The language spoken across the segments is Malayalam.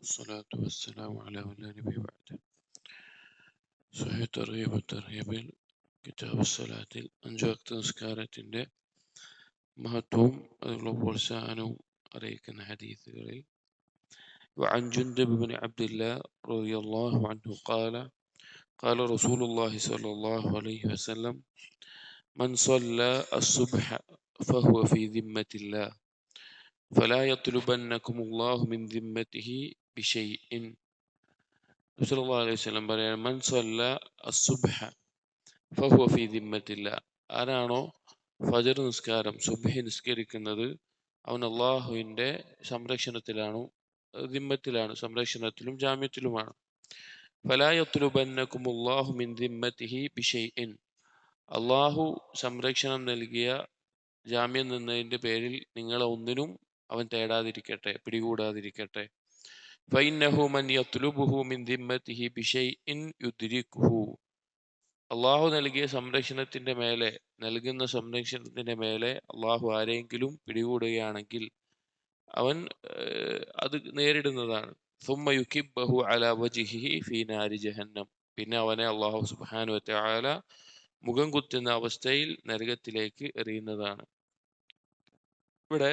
والصلاة والسلام على من لا نبي بعده صحيح തർഹീബ് തർഹീബിൽ കിതാബ് സലാത്തിൽ അഞ്ചു വക്ത നിസ്കാരത്തിൻ്റെ മഹത്വവും അതിനുള്ള പ്രോത്സാഹനവും അറിയിക്കുന്ന ഹദീസുകളിൽ وعن جندب بن عبد الله رضي الله عنه قال قال رسول الله صلى الله عليه وسلم من صلى الصبح فهو في ذمة الله فلا يطلبنكم الله من ذمته بشيء صلى الله عليه وسلم പറയാൻ من صلى الصبح فهو في ذمة الله ആരാണോ ഫജർ നിസ്കാരം സുബ്ഹി നിസ്കരിക്കുന്നത് അവൻ അള്ളാഹുവിൻ്റെ സംരക്ഷണത്തിലാണ് ദിമ്മത്തിലാണ് സംരക്ഷണത്തിലും ജാമ്യത്തിലുമാണ് ഫലായത്തുലുബന്നക്കും അള്ളാഹു മിൻ ദിമ്മത്തിഹി ബിഷൈഇൻ അള്ളാഹു സംരക്ഷണം നൽകിയ ജാമ്യം നിന്നതിൻ്റെ പേരിൽ നിങ്ങളെ ഒന്നിനും അവൻ തേടാതിരിക്കട്ടെ പിടികൂടാതിരിക്കട്ടെ. അള്ളാഹു നൽകിയ സംരക്ഷണത്തിന്റെ മേലെ നൽകുന്ന സംരക്ഷണത്തിന്റെ മേലെ അള്ളാഹു ആരെങ്കിലും പിടികൂടുകയാണെങ്കിൽ അവൻ അത് നേരിടുന്നതാണ്. സുമ്മ യുക്കിബഹു അല വജിഹി ഫീ നാരി ജഹന്നം. പിന്നെ അവനെ അള്ളാഹു സുബാനു വതആല മുഖം കുത്തുന്ന അവസ്ഥയിൽ നരകത്തിലേക്ക് എറിയുന്നതാണ്. ഇവിടെ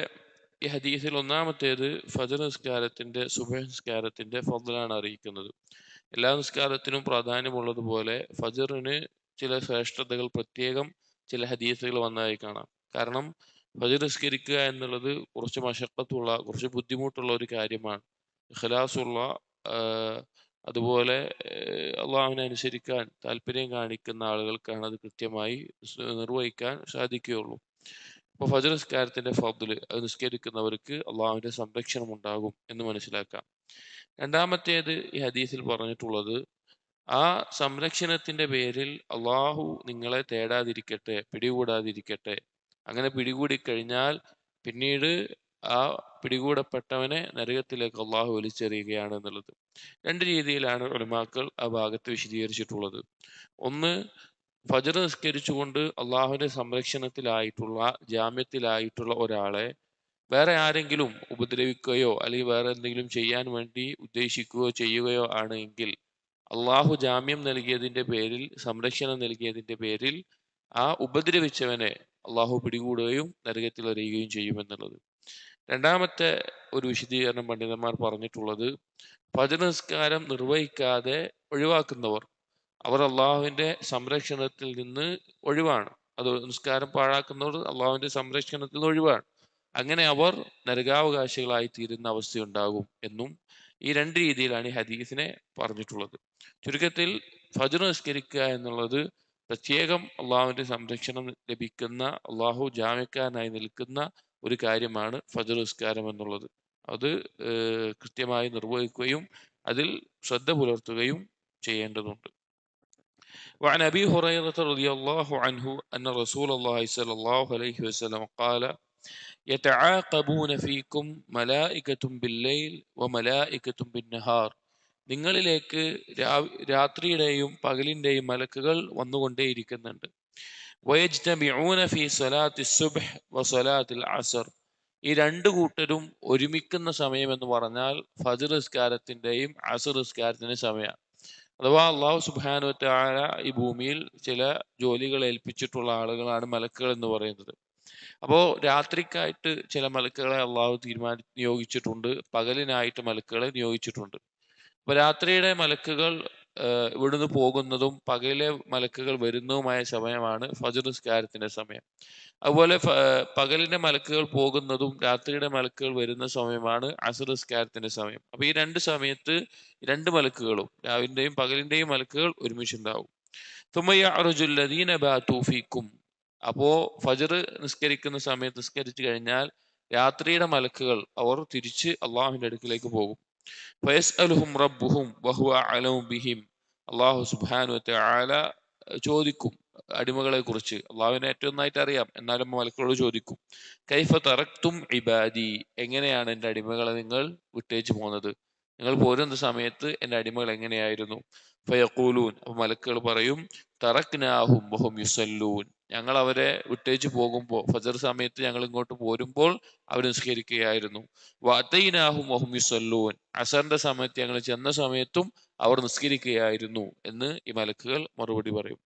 ഈ ഹദീസിൽ ഒന്നാമത്തേത് ഫജർ നിസ്കാരത്തിന്റെ സുബഹ നിസ്കാരത്തിന്റെ ഫضലാണ് അറിയിക്കുന്നത്. എല്ലാ നിസ്കാരത്തിനും പ്രാധാന്യമുള്ളതുപോലെ ഫജറിന് ചില ശ്രേഷ്ഠതകൾ പ്രത്യേകം ചില ഹദീസുകൾ വന്നതായി കാണാം. കാരണം ഫജർ നിസ്കരിക്കുക എന്നുള്ളത് കുറച്ച് മഷക്കത്തുള്ള കുറച്ച് ബുദ്ധിമുട്ടുള്ള ഒരു കാര്യമാണ്. ഖലാസുള്ള അതുപോലെ അള്ളാഹുവിനെ അനുസരിക്കാൻ താല്പര്യം കാണിക്കുന്ന ആളുകൾക്കാണ് അത് കൃത്യമായി നിർവഹിക്കാൻ സാധിക്കുകയുള്ളൂ. അപ്പോൾ ഫജർ നിസ്കാരത്തിന്റെ ഫضൽ അത് നിസ്കരിക്കുന്നവർക്ക് അള്ളാഹുവിന്റെ സംരക്ഷണം ഉണ്ടാകും എന്ന് മനസ്സിലാക്കാം. രണ്ടാമത്തേത് ഈ ഹദീസിൽ പറഞ്ഞിട്ടുള്ളത് ആ സംരക്ഷണത്തിന്റെ പേരിൽ അള്ളാഹു നിങ്ങളെ തേടാതിരിക്കട്ടെ പിടികൂടാതിരിക്കട്ടെ. അങ്ങനെ പിടികൂടി കഴിഞ്ഞാൽ പിന്നീട് ആ പിടികൂടപ്പെട്ടവനെ നരകത്തിലേക്ക് അള്ളാഹു വലിച്ചെറിയുകയാണ് എന്നുള്ളത്. രണ്ട് രീതിയിലാണ് ഒളിമാക്കൾ ആ ഭാഗത്ത് വിശദീകരിച്ചിട്ടുള്ളത്. ഒന്ന് ഫജർ നിസ്കരിച്ചുകൊണ്ട് അള്ളാഹുവിന്റെ സംരക്ഷണത്തിലായിട്ടുള്ള ജാമ്യത്തിലായിട്ടുള്ള ഒരാളെ വേറെ ആരെങ്കിലും ഉപദ്രവിക്കുകയോ അല്ലെങ്കിൽ വേറെ എന്തെങ്കിലും ചെയ്യാൻ വേണ്ടി ഉദ്ദേശിക്കുകയോ ചെയ്യുകയോ ആണ് എങ്കിൽ അള്ളാഹു ജാമ്യം നൽകിയതിന്റെ പേരിൽ സംരക്ഷണം നൽകിയതിന്റെ പേരിൽ ആ ഉപദ്രവിച്ചവനെ അള്ളാഹു പിടികൂടുകയും നരകത്തിൽ അറിയുകയും ചെയ്യുമെന്നുള്ളത്. രണ്ടാമത്തെ ഒരു വിശദീകരണം പണ്ഡിതന്മാർ പറഞ്ഞിട്ടുള്ളത് ഭജനസ്കാരം നിർവഹിക്കാതെ ഒഴിവാക്കുന്നവർ. അവർ അള്ളാഹുവിന്റെ സംരക്ഷണത്തിൽ നിന്ന് ഒഴിവാണ്. അത് നിസ്കാരം പാഴാക്കുന്നവർ അള്ളാഹുവിന്റെ സംരക്ഷണത്തിൽ നിന്ന് ഒഴിവാണ്. അങ്ങനെ അവർ നരകാവകാശികളായി തീരുന്ന അവസ്ഥയുണ്ടാകും എന്നും ഈ രണ്ട് രീതിയിലാണ് ഈ ഹദീസിനെ പറഞ്ഞിട്ടുള്ളത്. ചുരുക്കത്തിൽ ഫജർ നിസ്കരിക്കുക എന്നുള്ളത് പ്രത്യേകം അള്ളാഹുവിന്റെ സംരക്ഷണം ലഭിക്കുന്ന അള്ളാഹു ജാമ്യക്കാരനായി നിൽക്കുന്ന ഒരു കാര്യമാണ് ഫജർ നിസ്കാരം എന്നുള്ളത്. അത് കൃത്യമായി നിർവഹിക്കുകയും അതിൽ ശ്രദ്ധ പുലർത്തുകയും ചെയ്യേണ്ടതുണ്ട്. وعن أبي هريرة رضي الله عنه أن رسول الله صلى الله عليه وسلم قال يتعاقبون فيكم ملائكة بالليل وملائكة بالنهار നിങ്ങളിലേക്ക് രാത്രിയുടെയും പകലിന്റെയും മലക്കുകൾ വന്നുകൊണ്ടേയിരിക്കുന്നുണ്ട് വയജ്തമിഊന ഫി സലാത്തി സുബ്ഹ് വസലാത്തിൽ അസർ ഈ രണ്ട് കൂട്ടരും ഒരുമിക്കുന്ന സമയം എന്ന് പറഞ്ഞാൽ ഫജർ നിസ്കാരത്തിന്റെയും അസർ നിസ്കാരത്തിന്റെയും സമയമാണ് അഥവാ അള്ളാഹു സുബാനു താര ഈ ഭൂമിയിൽ ചില ജോലികൾ ഏൽപ്പിച്ചിട്ടുള്ള ആളുകളാണ് മലക്കുകൾ എന്ന് പറയുന്നത്. അപ്പോൾ രാത്രിക്കായിട്ട് ചില മലക്കുകളെ അള്ളാഹു തീരുമാനി നിയോഗിച്ചിട്ടുണ്ട്. പകലിനായിട്ട് മലക്കുകളെ നിയോഗിച്ചിട്ടുണ്ട്. അപ്പൊ രാത്രിയുടെ മലക്കുകൾ ഇവിടുന്ന് പോകുന്നതും പകലെ മലക്കുകൾ വരുന്നതുമായ സമയമാണ് ഫജർ നിസ്കാരത്തിന്റെ സമയം. അതുപോലെ പകലിന്റെ മലക്കുകൾ പോകുന്നതും രാത്രിയുടെ മലക്കുകൾ വരുന്ന സമയമാണ് അസർ നിസ്കാരത്തിന്റെ സമയം. അപ്പൊ ഈ രണ്ട് സമയത്ത് രണ്ട് മലക്കുകളും രാവിലെയും പകലിന്റെയും മലക്കുകൾ ഒരുമിച്ചുണ്ടാവും. തുമ്മയ്യുല്ലദീന ബാത്തൂഫിക്കും അപ്പോ ഫജർ നിസ്കരിക്കുന്ന സമയത്ത് നിസ്കരിച്ചു കഴിഞ്ഞാൽ രാത്രിയുടെ മലക്കുകൾ അവർ തിരിച്ച് അള്ളാഹുവിന്റെ അടുക്കിലേക്ക് പോകും. ഫയസ്അലുഹും റബ്ബുഹും വഹുവ ബിഹിം. അള്ളാഹു സുബാനു ആല ചോദിക്കും അടിമകളെ കുറിച്ച് അള്ളാഹുവിനെ ഏറ്റവും നന്നായിട്ട് അറിയാം. എന്നാലും മലക്കളോട് ചോദിക്കും കൈഫ തറക്തും ഇബാദി? എങ്ങനെയാണ് എന്റെ അടിമകളെ നിങ്ങൾ വിട്ടേച്ചു പോകുന്നത്? നിങ്ങൾ പോരുന്ന സമയത്ത് എന്റെ അടിമകൾ എങ്ങനെയായിരുന്നു? ഫയക്കൂലൂൻ അപ്പൊ മലക്കുകൾ പറയും തറക്നാഹും ബഹും യുസല്ലൂൻ. ഞങ്ങൾ അവരെ വിട്ടേച്ച് പോകുമ്പോൾ ഫജർ സമയത്ത് ഞങ്ങൾ ഇങ്ങോട്ട് പോരുമ്പോൾ അവർ നിസ്കരിക്കുകയായിരുന്നു. വതൈനാഹും ബഹും യുസല്ലൂൻ. അസറിന്റെ സമയത്ത് ഞങ്ങൾ ചെന്ന സമയത്തും അവർ നിസ്കരിക്കുകയായിരുന്നു എന്ന് ഈ മലക്കുകൾ മറുപടി പറയും.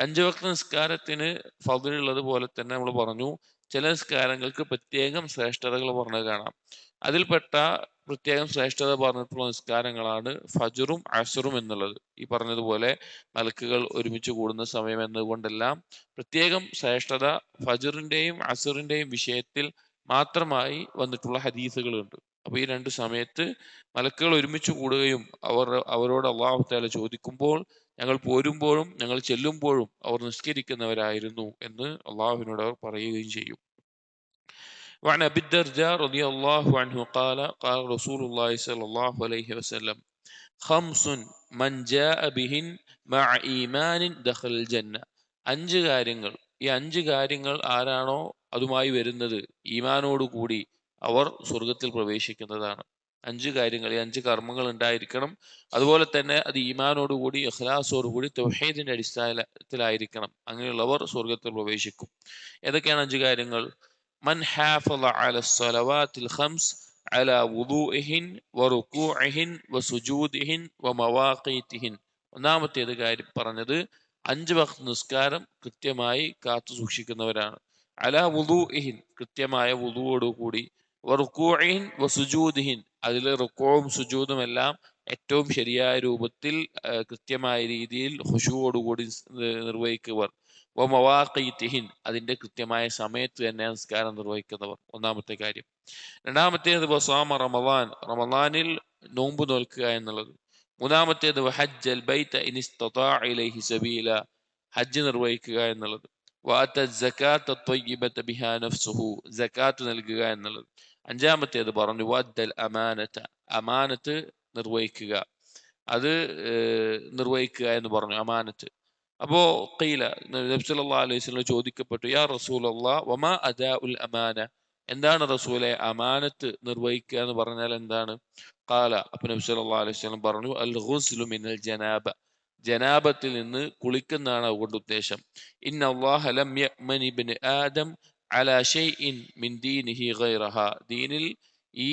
അഞ്ചു വക്ത നിസ്കാരത്തിന് ഫതിലുള്ളത് പോലെ തന്നെ നമ്മൾ പറഞ്ഞു ചില നിസ്കാരങ്ങൾക്ക് പ്രത്യേകം ശ്രേഷ്ഠതകൾ പറഞ്ഞത് കാണാം. അതിൽപ്പെട്ട പ്രത്യേകം ശ്രേഷ്ഠത പറഞ്ഞിട്ടുള്ള നിസ്കാരങ്ങളാണ് ഫജറും അസറും എന്നുള്ളത്. ഈ പറഞ്ഞതുപോലെ മലക്കുകൾ ഒരുമിച്ച് കൂടുന്ന സമയം എന്നതുകൊണ്ടെല്ലാം പ്രത്യേകം ശ്രേഷ്ഠത ഫജറിന്റെയും അസറിന്റെയും വിഷയത്തിൽ മാത്രമായി വന്നിട്ടുള്ള ഹദീസുകളുണ്ട്. അപ്പൊ ഈ രണ്ട് സമയത്ത് മലക്കുകൾ ഒരുമിച്ച് കൂടുകയും അവർ അവരോട് അള്ളാഹു താല ചോദിക്കുമ്പോൾ ഞങ്ങൾ പോരുമ്പോഴും ഞങ്ങൾ ചെല്ലുമ്പോഴും അവർ നിസ്കരിക്കുന്നവരായിരുന്നു എന്ന് അള്ളാഹുവിനോട് അവർ പറയുകയും ചെയ്യും وعن أبي الدرداء رضي الله عنه قال قال رسول الله صلى الله عليه وسلم خمس من جاء بهن مع إيمان دخل الجنة അഞ്ച് കാര്യങ്ങൾ ഈ അഞ്ച് കാര്യങ്ങൾ ആരാണോ അതുമായി വരുന്നത് ഈമാനോട് കൂടി അവർ സ്വർഗത്തിൽ പ്രവേശിക്കുന്നതാണ് അഞ്ച് കാര്യങ്ങൾ ഈ അഞ്ച് കർമ്മങ്ങൾ ഉണ്ടായിരിക്കണം. അതുപോലെ തന്നെ അത് ഈമാനോടുകൂടി അഖ്ലാസോടുകൂടി തൊഹീദിന്റെ അടിസ്ഥാനത്തിലായിരിക്കണം അങ്ങനെയുള്ളവർ സ്വർഗത്തിൽ പ്രവേശിക്കും. ഏതൊക്കെയാണ് അഞ്ച് കാര്യങ്ങൾ? മൻ അല ഹംസ് അല വുദൂഇഹിൻ വറുക്കൂഇഹിൻ വസുജൂദിഹിൻ വമവാഖീതിഹിൻ ഒന്നാമത്തേത് കാര്യം പറഞ്ഞത് അഞ്ച് വക്ത് നിസ്കാരം കൃത്യമായി കാത്തു സൂക്ഷിക്കുന്നവരാണ്. അല വുദൂഇഹിൻ കൃത്യമായ വുദുവോടുകൂടി വറുക്കൂഇഹിൻ വസുജൂദിഹിൻ അതിൽ റുക്കോവും സുജൂതും എല്ലാം ഏറ്റവും ശരിയായ രൂപത്തിൽ കൃത്യമായ രീതിയിൽ ഹുഷുവോടുകൂടി നിർവഹിക്കുവർ. വമവാഖീത്തിഹിൻ അതിന്റെ കൃത്യമായ സമയത്ത് തന്നെ നിസ്കാരം നിർവഹിക്കുന്നവർ. ഒന്നാമത്തെ കാര്യം. രണ്ടാമത്തേത് വസാമ റമദാൻ. റമദാനിൽ നോമ്പ് നോൽക്കുക എന്നുള്ളത്. മൂന്നാമത്തേത് ഹജ്ജ് ബൈത്ത ഇനിസ്തഇലൈഹി സബീല. ഹജ്ജ് നിർവഹിക്കുക എന്നുള്ളത്. വാത്ത ജക്കാത്ത് ബിഹാ നഫ്സുഹു. ജക്കാത്ത് നൽകുക എന്നുള്ളത്. അഞ്ചാമത്തേത് പറഞ്ഞു വദ്ദൽ അമാനത്ത് അമാനത്ത് നിർവഹിക്കുക. അത് നിർവഹിക്കുക എന്ന് പറഞ്ഞു അമാനത്ത്. അപ്പോ കീല നബ്സല്ലാ അലൈഹി സ്വലം ചോദിക്കപ്പെട്ടു യാ റസൂൽ വമാ അദാ ഉൽ അമാന? എന്താണ് റസൂലെ അമാനത്ത് നിർവഹിക്കുക എന്ന് പറഞ്ഞാൽ എന്താണ്? കാല അപ്പൊ നബി സല്ലല്ലാഹു അലൈഹി വസല്ലം പറഞ്ഞു അൽ ഗുസ്ലു മിനൽ ജനാബ. ജനാബത്തിൽ നിന്ന് കുളിക്കുന്നതാണ് അതുകൊണ്ട് ഉദ്ദേശം. ഇൻ ഇബ്നു ആദം അലാ ഷൈഇൻ മിൻ ദീനിഹി ഗൈറഹ. ദീനിൽ ഈ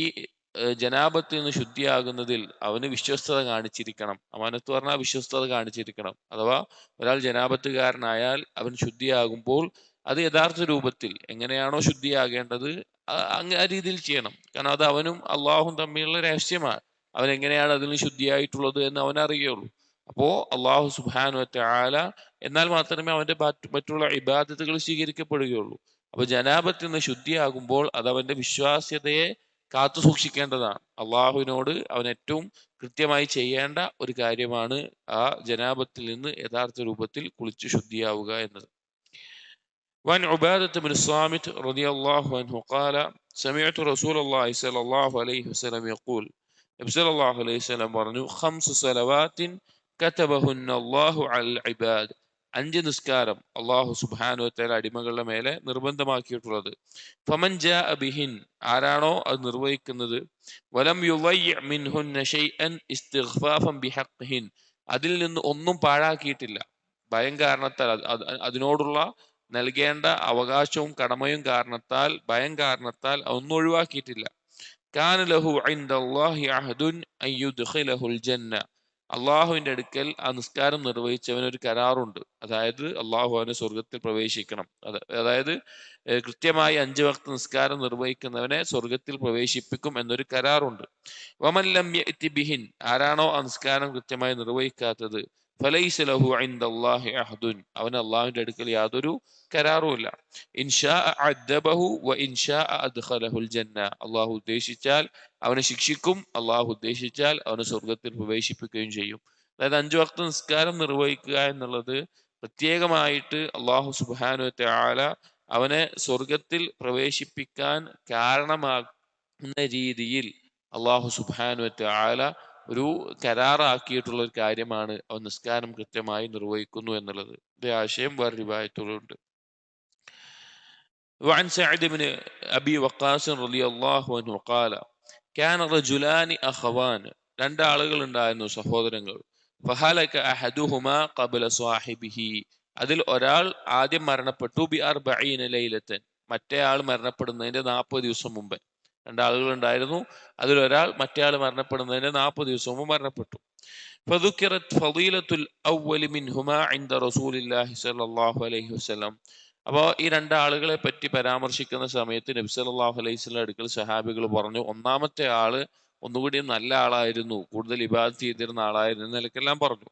ജനാപത്തിൽ നിന്ന് ശുദ്ധിയാകുന്നതിൽ അവന് വിശ്വസ്തത കാണിച്ചിരിക്കണം. അമാനത്ത് പറഞ്ഞാൽ വിശ്വസ്തത കാണിച്ചിരിക്കണം. അഥവാ ഒരാൾ ജനാപത്തുകാരനായാൽ അവൻ ശുദ്ധിയാകുമ്പോൾ അത് യഥാർത്ഥ രൂപത്തിൽ എങ്ങനെയാണോ ശുദ്ധിയാകേണ്ടത് അങ്ങ് ആ രീതിയിൽ ചെയ്യണം. കാരണം അത് അവനും അള്ളാഹും തമ്മിലുള്ള രഹസ്യമാണ്. അവൻ എങ്ങനെയാണ് അതിൽ ശുദ്ധിയായിട്ടുള്ളത് എന്ന് അവൻ അറിയുള്ളൂ. അപ്പോ അള്ളാഹു സുബാനു ആല എന്നാൽ മാത്രമേ അവന്റെ മറ്റുള്ള ഇബാദത്തുകൾ സ്വീകരിക്കപ്പെടുകയുള്ളൂ. അപ്പൊ ജനാബത്തിൽ നിന്ന് ശുദ്ധിയാകുമ്പോൾ അത് അവന്റെ വിശ്വാസ്യതയെ കാത്തു സൂക്ഷിക്കേണ്ടതാണ് അള്ളാഹുവിനോട് അവൻ ഏറ്റവും കൃത്യമായി ചെയ്യേണ്ട ഒരു കാര്യമാണ് ആ ജനാബത്തിൽ നിന്ന് യഥാർത്ഥ രൂപത്തിൽ കുളിച്ചു ശുദ്ധിയാവുക എന്നത് وعن عبادة بن الصامت رضي الله عنه قال سمعت رسول الله صلى الله عليه وسلم يقول صلى الله عليه وسلم പറഞ്ഞു خمس صلوات كتبهن الله على العباد അഞ്ച് നിസ്കാരം അള്ളാഹു സുബാനു തല അടിമകളുടെ മേലെ നിർബന്ധമാക്കിയിട്ടുള്ളത്. ഫമൻജ അബിഹിൻ ബിഹിൻ ആരാണോ അത് നിർവഹിക്കുന്നത്? വലം ബിഹഖ്ഹിൻ അതിൽ നിന്ന് ഒന്നും പാഴാക്കിയിട്ടില്ല. ഭയം കാരണത്താൽ അതിനോടുള്ള നൽകേണ്ട അവകാശവും കടമയും കാരണത്താൽ ഭയം കാരണത്താൽ ഒന്നും ഒഴിവാക്കിയിട്ടില്ല. കാന ലഹു ഇൻദല്ലാഹി അഹദുൻ അയ്യുദ്ഖിലഹുൽ ജന്ന അള്ളാഹുവിന്റെ അടുക്കൽ ആ നിസ്കാരം നിർവഹിച്ചവന് ഒരു കരാറുണ്ട്. അതായത് അള്ളാഹു അവനെ സ്വർഗത്തിൽ പ്രവേശിക്കണം. അതായത് കൃത്യമായി അഞ്ച് വക്ത നിസ്കാരം നിർവഹിക്കുന്നവനെ സ്വർഗത്തിൽ പ്രവേശിപ്പിക്കും എന്നൊരു കരാറുണ്ട്. വമല്ലം ബിഹിൻ. ആരാണോ ആ നിസ്കാരം കൃത്യമായി നിർവഹിക്കാത്തത്? ഫലൈസ ലഹു ഇൻദല്ലാഹി അഹദുൻ അവൻ അള്ളാഹുവിന്റെ അടുക്കൽ യാതൊരു കരാറുമില്ല ഇൻഷാ അദ്ദബഹു വ ഇൻഷാ അദ്ഖലഹുൽ ജന്ന അള്ളാഹു ഉദ്ദേശിച്ചാൽ അവനെ ശിക്ഷിക്കും അള്ളാഹു ഉദ്ദേശിച്ചാൽ അവനെ സ്വർഗത്തിൽ പ്രവേശിപ്പിക്കുകയും ചെയ്യും. അതായത് അഞ്ചു വക്ത നിസ്കാരം നിർവഹിക്കുക എന്നുള്ളത് പ്രത്യേകമായിട്ട് അള്ളാഹു സുബാനു ആല അവനെ സ്വർഗത്തിൽ പ്രവേശിപ്പിക്കാൻ കാരണമാകുന്ന രീതിയിൽ അള്ളാഹു സുബാനു ആല ഒരു കരാറാക്കിയിട്ടുള്ള ഒരു കാര്യമാണ് അവൻ നിസ്കാരം കൃത്യമായി നിർവഹിക്കുന്നു എന്നുള്ളത് ഇത് ആശയം വേറെ രൂപായത്തോടുണ്ട് وعن سعد بن أبي وقاص رضي الله عنه قال كان رجلان أخوان രണ്ടാളുകൾ ഉണ്ടായിരുന്നു സഹോദരങ്ങൾ ഫഹലക അഹദുഹുമ ഖബല സ്വാഹിബിഹി അതിൽ ഒരാൾ ആദ്യം മരണപ്പെട്ടു ബി അർബഈന ലൈലത്തൻ മറ്റേ ആൾ മരണപ്പെടുന്നതിന്റെ നാൽപ്പത് ദിവസം മുമ്പേ രണ്ടാളുകൾ ഉണ്ടായിരുന്നു അതിൽ ഒരാൾ മറ്റേ ആൾ മരണപ്പെടുന്നതിന്റെ നാൽപ്പത് ദിവസം മുമ്പ് മരണപ്പെട്ടു فذكرت فضيلة الأول منهما عند رسول الله صلى الله عليه وسلم അപ്പോൾ ഈ രണ്ട് ആളുകളെ പറ്റി പരാമർശിക്കുന്ന സമയത്ത് നബി സല്ലല്ലാഹു അലൈഹി വസല്ലം അടുക്കൽ സഹാബികൾ പറഞ്ഞു ഒന്നാമത്തെ ആള് ഒന്നുകൂടി നല്ല ആളായിരുന്നു കൂടുതൽ ഇബാദത്ത് ചെയ്തിരുന്ന ആളായിരുന്നു എന്ന നിലക്കെല്ലാം പറഞ്ഞു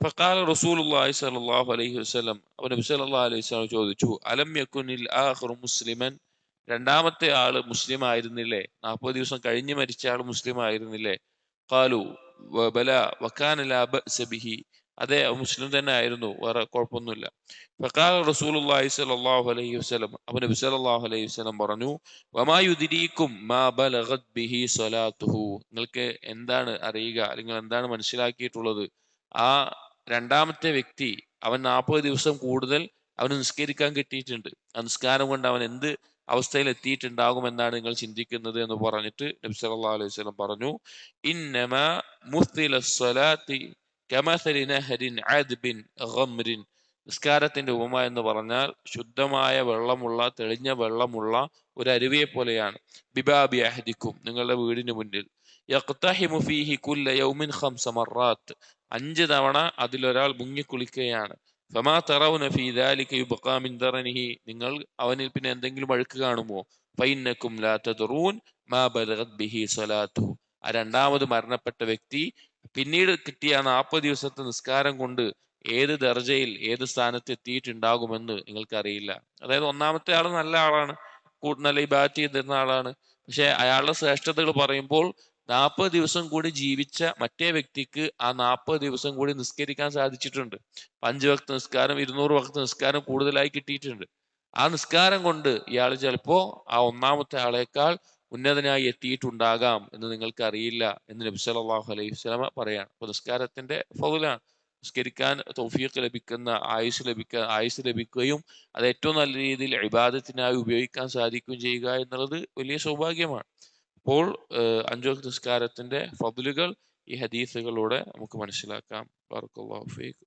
ഫഖാല റസൂലുള്ളാഹി സ്വല്ലല്ലാഹു അലൈഹി വസല്ലം അപ്പോൾ നബി സല്ലല്ലാഹു അലൈഹി വസല്ലം ചോദിച്ചു അലം യകുനിൽ ആഖിറു മുസ്ലിമൻ രണ്ടാമത്തെ ആൾ മുസ്ലിം ആയിരുന്നില്ലേ നാൽപ്പത് ദിവസം കഴിഞ്ഞ് മരിച്ച ആൾ മുസ്ലിം ആയിരുന്നില്ലേ കാലു ബല വക്കാനലാബിഹി അതെ മുസ്ലിം തന്നെ ആയിരുന്നു. വേറെ കുഴപ്പമൊന്നുമില്ല. ഫക്കാൽ റസൂലുള്ളാഹി സ്വല്ലല്ലാഹു അലൈഹി വസല്ലം അപ്പോൾ നബി സല്ലല്ലാഹു അലൈഹി വസല്ലം പറഞ്ഞു വമാ യുദ്രീക്കും മാ ബലഗത് ബിഹി നിങ്ങൾക്ക് എന്താണ് അറിയുക? അല്ലെങ്കിൽ എന്താണ് മനസ്സിലാക്കിയിട്ടുള്ളത്? ആ രണ്ടാമത്തെ വ്യക്തി അവൻ നാൽപ്പത് ദിവസം കൂടുതൽ അവന് നിസ്കരിക്കാൻ കിട്ടിയിട്ടുണ്ട്. ആ നിസ്കാരം കൊണ്ട് അവൻ എന്ത് അവസ്ഥയിൽ എത്തിയിട്ടുണ്ടാകും എന്നാണ് നിങ്ങൾ ചിന്തിക്കുന്നത് എന്ന് പറഞ്ഞിട്ട് നബി സല്ലല്ലാഹു അലൈഹി പറഞ്ഞു. നിസ്കാരത്തിന്റെ ഉപമ എന്ന് പറഞ്ഞാൽ ശുദ്ധമായ വെള്ളമുള്ള തെളിഞ്ഞ വെള്ളമുള്ള ഒരു അരുവിയെ പോലെയാണ്. ബിബാബി അഹദിക്കും നിങ്ങളുടെ വീടിന് മുന്നിൽ. യഖ്തഹിമു ഫീഹി കുല്ല യൗമിൻ ഖംസ മറാത്ത്. അഞ്ച് തവണ അതിലൊരാൾ മുങ്ങിക്കുളിക്കുകയാണ്. ഫമാ തറവുന ഫീ ദാലിക യുബഖാ മിൻ ദറനിഹി. നിങ്ങൾ അവനിൽ പിന്നെ എന്തെങ്കിലും അഴുക്ക് കാണുമോ? ഫൈനക്കും ലാ തദറൂൻ മാ ബലഗത് ബിഹി സ്വലാത്തു. ആ രണ്ടാമത് മരണപ്പെട്ട വ്യക്തി പിന്നീട് കിട്ടിയ ആ നാൽപ്പത് ദിവസത്തെ നിസ്കാരം കൊണ്ട് ഏത് ദർജയിൽ ഏത് സ്ഥാനത്ത് എത്തിയിട്ടുണ്ടാകുമെന്ന് നിങ്ങൾക്കറിയില്ല. അതായത് ഒന്നാമത്തെ ആൾ നല്ല ആളാണ്. കൂ- നല്ല ഇബാറ്റ് ചെയ്തിരുന്ന ആളാണ്. പക്ഷെ അയാളുടെ ശ്രേഷ്ഠതകൾ പറയുമ്പോൾ നാൽപ്പത് ദിവസം കൂടി ജീവിച്ച മറ്റേ വ്യക്തിക്ക് ആ നാൽപ്പത് ദിവസം കൂടി നിസ്കരിക്കാൻ സാധിച്ചിട്ടുണ്ട്. അഞ്ച് വക്ത നിസ്കാരം ഇരുന്നൂറ് വക്ത നിസ്കാരം കൂടുതലായി കിട്ടിയിട്ടുണ്ട്. ആ നിസ്കാരം കൊണ്ട് ഇയാൾ ചിലപ്പോ ആ ഒന്നാമത്തെ ആളേക്കാൾ ഉന്നതനായി എത്തിയിട്ടുണ്ടാകാം എന്ന് നിങ്ങൾക്ക് അറിയില്ല എന്ന് നബി സല്ലല്ലാഹു അലൈഹി വസല്ലമ പറയാണ്. അപ്പൊ നിസ്കാരത്തിന്റെ ഫൗലാണ്. നിസ്കരിക്കാൻ തൗഫീഖ് ലഭിക്കുന്ന ആയുസ് ലഭിക്ക ആയുസ് ലഭിക്കുകയും അത് ഏറ്റവും നല്ല രീതിയിൽ ഇബാദത്തിനായി ഉപയോഗിക്കാൻ സാധിക്കുകയും ചെയ്യുക എന്നുള്ളത് വലിയ സൗഭാഗ്യമാണ്. അപ്പോൾ അഞ്ചോ നിസ്കാരത്തിന്റെ ഫതിലുകൾ ഈ ഹദീസുകളിലൂടെ നമുക്ക് മനസ്സിലാക്കാം. ബാറക്കല്ലാഹു ഫീക്ക്